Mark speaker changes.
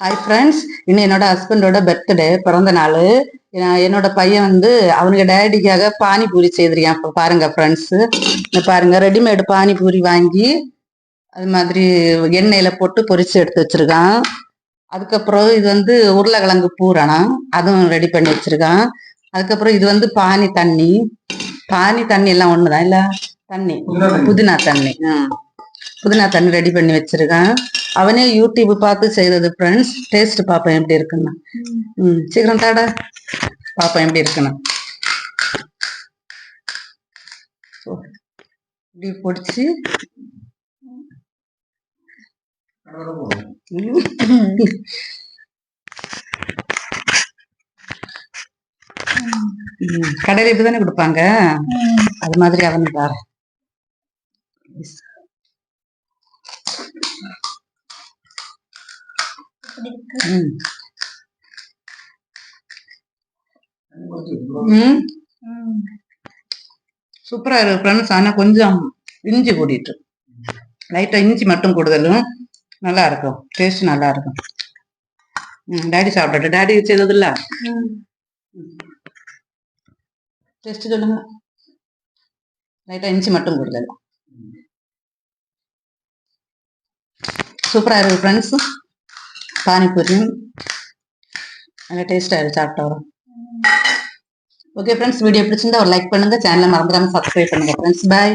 Speaker 1: Hi friends இன்னும் என்னோட ஹஸ்பண்டோட பர்த்டே பிறந்த நாள். என்னோட பையன் வந்து அவனுக்கு டேடிக்காக பானிபூரி செய்திருக்கான். இப்போ பாருங்க ஃப்ரெண்ட்ஸ் பாருங்க ரெடிமேடு பானிபூரி வாங்கி அது மாதிரி எண்ணெயில போட்டு பொரிச்சு எடுத்து வச்சிருக்கான். அதுக்கப்புறம் இது வந்து உருளைக்கிழங்கு பூரணம் அதுவும் ரெடி பண்ணி வச்சிருக்கான். அதுக்கப்புறம் இது வந்து பானி தண்ணி. பானி தண்ணி எல்லாம் ஒண்ணுதான் இல்ல? தண்ணி. புதினா தண்ணி. புதினா தண்ணி. ரெடி பண்ணி வச்சிருக்கான். அவனே யூடியூப் பார்த்து செய்தது ஃப்ரெண்ட்ஸ் டேஸ்ட் பார்ப்பேன் எப்படி இருக்குன்னு. ம். சீக்கிரம் தாடா. பார்ப்பேன் எப்படி இருக்குன்னு. இப்படி பொடிச்சு கடையில இப்படிதானே கொடுப்பாங்க. அது மாதிரி அவனு பாரு சூப்பரா இருக்கு ஃப்ரெண்ட்ஸ் ஆனா கொஞ்சம் இஞ்சி கூட்டிட்டு லைட்டா இஞ்சி மட்டும் கூடுதலும் நல்லா இருக்கும். டேஸ்ட் நல்லா இருக்கும். டாடி சாப்பிடட்டும். டாடி செய்தது இல்ல டேஸ்ட் சொல்லுங்க. லைட்டா இஞ்சி மட்டும் கூடுதல். சூப்பரா இருக்கு ஃப்ரெண்ட்ஸ் பானிபூரி நல்லா டேஸ்டாக இருக்கு சாப்பிட்டு வரும் ஓகே ஃப்ரெண்ட்ஸ் வீடியோ பிடிச்சிருந்தா ஒரு லைக் பண்ணுங்க. சேனலை மறந்துடாம சப்ஸ்கிரைப் பண்ணுங்க ஃப்ரெண்ட்ஸ் பாய்